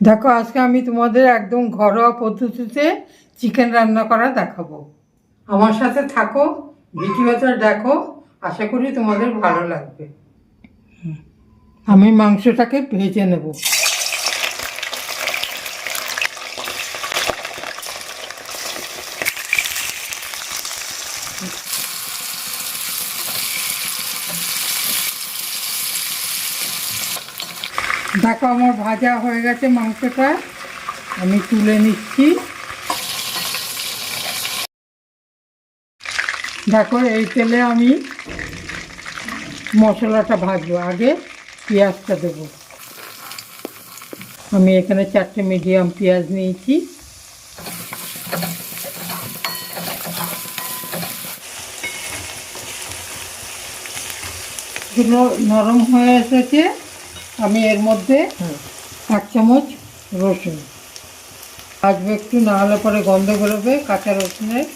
দেখো, আজকে আমি তোমাদের একদম ঘরোয়া পদ্ধতিতে চিকেন রান্না করা দেখাবো। আমার সাথে থাকো ভিডিওটা দেখো, আশা করি তোমাদের ভালো লাগবে। আমি মাংসটাকে ভেজে নেব। দেখো আমার ভাজা হয়ে গেছে মাংসটা। আমি তুলে নিচ্ছি। দেখো, এই তেলে আমি মশলাটা ভাজবো। আগে পেঁয়াজটা দেবো। আমি এখানে চারটে মিডিয়াম পেঁয়াজ নিয়েছি। নরম হয়ে এসেছে। আমি এর মধ্যে এক চামচ রসুন। ভাজবো একটু না হলে পরে গন্ধ বেরোবে কাঁচা রসুনের।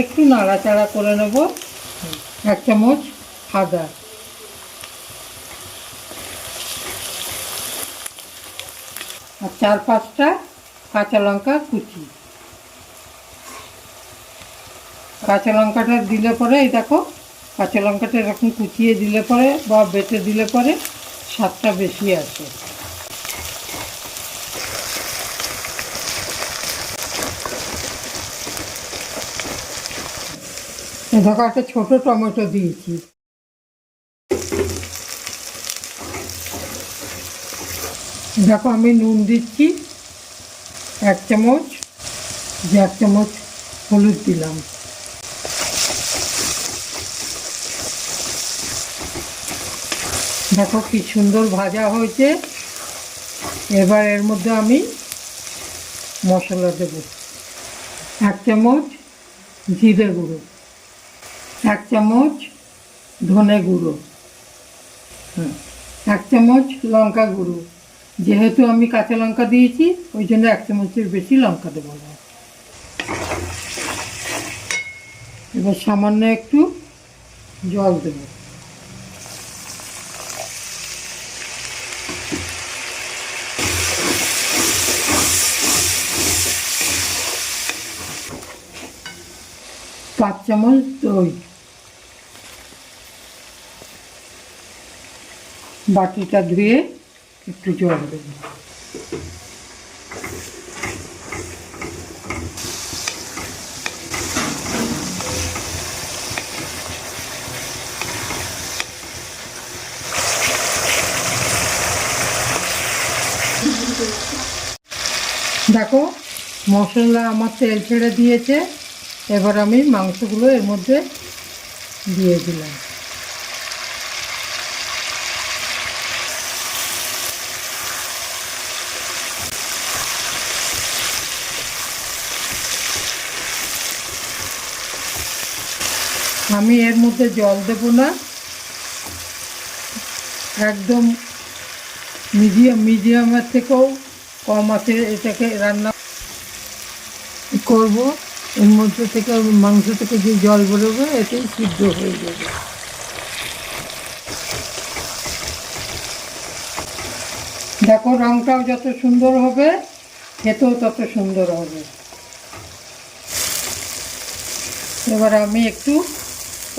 একটু নাড়াচাড়া করে নেব। এক চামচ আদা। আর চার পাঁচটা কাঁচা লঙ্কা কুচি। কাঁচা লঙ্কাটা দিলে পরে এই দেখো কাঁচা লঙ্কাটা এরকম কুচিয়ে দিলে পরে বা বেটে দিলে পরে স্বাদটা বেশি এই দেখো, একটা ছোটো টমেটো দিয়েছি। দেখো, আমি নুন দিচ্ছি, এক চামচ, যে এক চামচ হলুদ দিলাম। দেখো কি সুন্দর ভাজা হয়েছে। এবার এর মধ্যে আমি মশলা দেব। এক চামচ জিরে গুঁড়ো। এক চামচ ধনে গুঁড়ো। এক চামচ লঙ্কা গুঁড়ো। যেহেতু আমি কাঁচা লঙ্কা দিয়েছি, ওই জন্য এক চামচের বেশি লঙ্কা দেবো না। এবার সামান্য একটু জল দেবো। পাঁচ চামচ দই বাটিটা ধুয়ে একটু জল দেবো। দেখো মশলা আমার তেল ছেড়ে দিয়েছে। এবার আমি মাংসগুলো এর মধ্যে দিয়ে দিলাম। আমি এর মধ্যে জল দেব না। একদম মিডিয়াম, মিডিয়ামের থেকেও কম আছে এটাকে রান্না করব। এর মধ্যে থেকে মাংস থেকে যে জল বেরোবে এটাই সিদ্ধ হয়ে যাবে। দেখো, রংটাও যত সুন্দর হবে, খেতেও তত সুন্দর হবে। এবার আমি একটু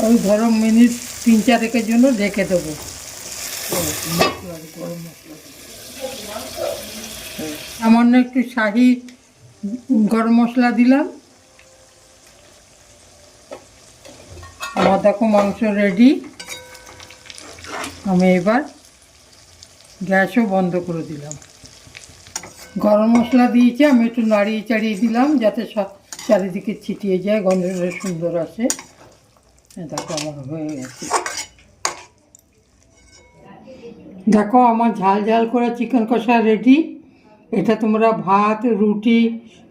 ওই ধরো মিনিট তিন চারেকের জন্য ঢেকে দেবো। সামান্য একটু শাহি গরম মশলা দিলাম। দেখো মাংস রেডি আমি এবার গ্যাসও বন্ধ করে দিলাম। গরম মশলা দিয়েছি, আমি একটু নাড়িয়ে চাড়িয়ে দিলাম যাতে সব চারিদিকে ছিটিয়ে যায়, গন্ধটা সুন্দর আসে। দেখো আমার হয়ে গেছে। দেখো আমার ঝাল ঝাল করে চিকেন কষা রেডি এটা তোমরা ভাত, রুটি,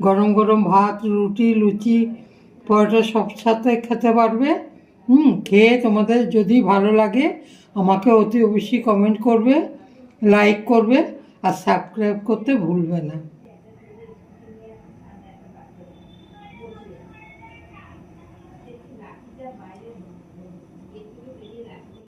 গরম গরম ভাত, রুটি, লুচি, পরোটা সব সাথে খেতে পারবে। হুম, খেয়ে তোমাদের যদি ভালো লাগে, আমাকে অতি অবশ্যই কমেন্ট করবে লাইক করবে, আর সাবস্ক্রাইব করতে ভুলবে না।